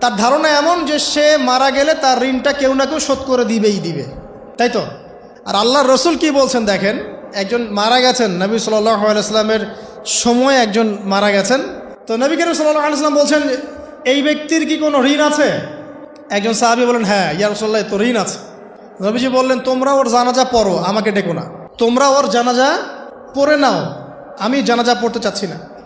তার ধারণা এমন যে সে মারা গেলে তার ঋণটা কেউ না কেউ শোধ করে দিবেই দিবে। তাই তো? আর আল্লাহর রসুল কি বলছেন দেখেন? একজন মারা গেছেন, নবী সাল্লাহ সময় একজন মারা গেছেন। তো নবী কেন সাল্লাহ আলাইস্লাম বলছেন, এই ব্যক্তির কি কোনো ঋণ আছে? একজন সাহাবি বলেন হ্যাঁ ইয়া রসল্লাহ তো ঋণ আছে। নবীজি বললেন, তোমরা ওর জানাজা পড়ো, আমাকে ডেকো না। তোমরা ওর জানাজা পড়ে নাও, আমি জানাজা পড়তে চাচ্ছি না।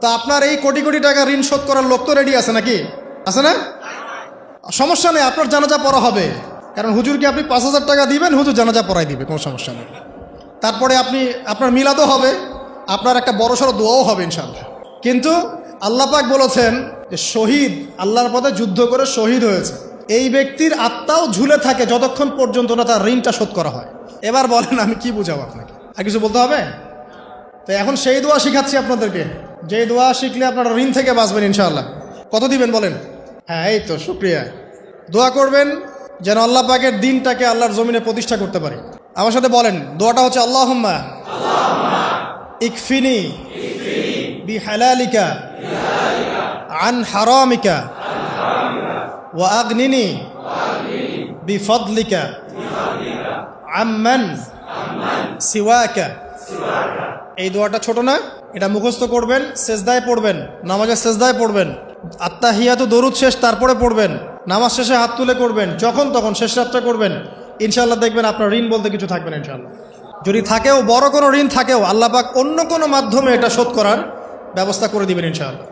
তা আপনার এই কোটি কোটি টাকা ঋণ শোধ করার লোক তো রেডি আছে নাকি? আছে না? সমস্যা নেই, আপনার জানাজা পড়া হবে। কারণ হুজুরকে আপনি পাঁচ হাজার টাকা দিবেন, হুজুর জানাজা পড়াই দিবে, কোনো সমস্যা নেই। তারপরে আপনি, আপনার মিলাদও হবে, আপনার একটা বড় সড়ো দোয়াও হবে ইনশাল্লাহ কিন্তু আল্লাহ পাক বলেছেন যে শহীদ, আল্লাহর পথে যুদ্ধ করে শহীদ হয়েছে। এই ব্যক্তির আত্মাও ঝুলে থাকে যতক্ষণ পর্যন্ত না তার ঋণটা শোধ করা হয়। এবার বলেন, আমি কি বুঝাবো আপনাকে? আর কিছু বলতে হবে? তো এখন সেই দোয়া শিখাচ্ছি আপনাদেরকে। যে দোয়া শিখলে আপনারা ঋণ থেকে বাঁচবেন ইনশাআল্লাহ। কত দিবেন বলেন? হ্যাঁ এই তো, শুক্রিয়া। দোয়া করবেন যেন আল্লাহ পাকের দিনটাকে আল্লাহর জমিনে প্রতিষ্ঠা করতে পারি। আমার সাথে বলেন, দোয়াটা হচ্ছে আল্লাহ ইকফিনি। বি হালালিকা আন হারামিকা। ওয়া আগনিনি। বি ফদলিকা আম্মান। সিওয়াকা। এই দোয়াটা ছোট না, এটা মুখস্থ করবেন সেজদায় পড়বেন, নামাজের সেজদায় পড়বেন। আত্মাহিয়া তো দরুদ শেষ, তারপরে পড়বেন। নামাজ শেষে হাত তুলে করবেন, যখন তখন শেষ রাতটা করবেন। ইনশাল্লাহ দেখবেন আপনার ঋণ বলতে কিছু থাকবেন ইনশাল্লাহ যদি থাকেও, বড় কোনো ঋণ থাকেও আল্লাপাক অন্য কোনো মাধ্যমে এটা শোধ করার ব্যবস্থা করে দিবেন ইনশাআল্লাহ।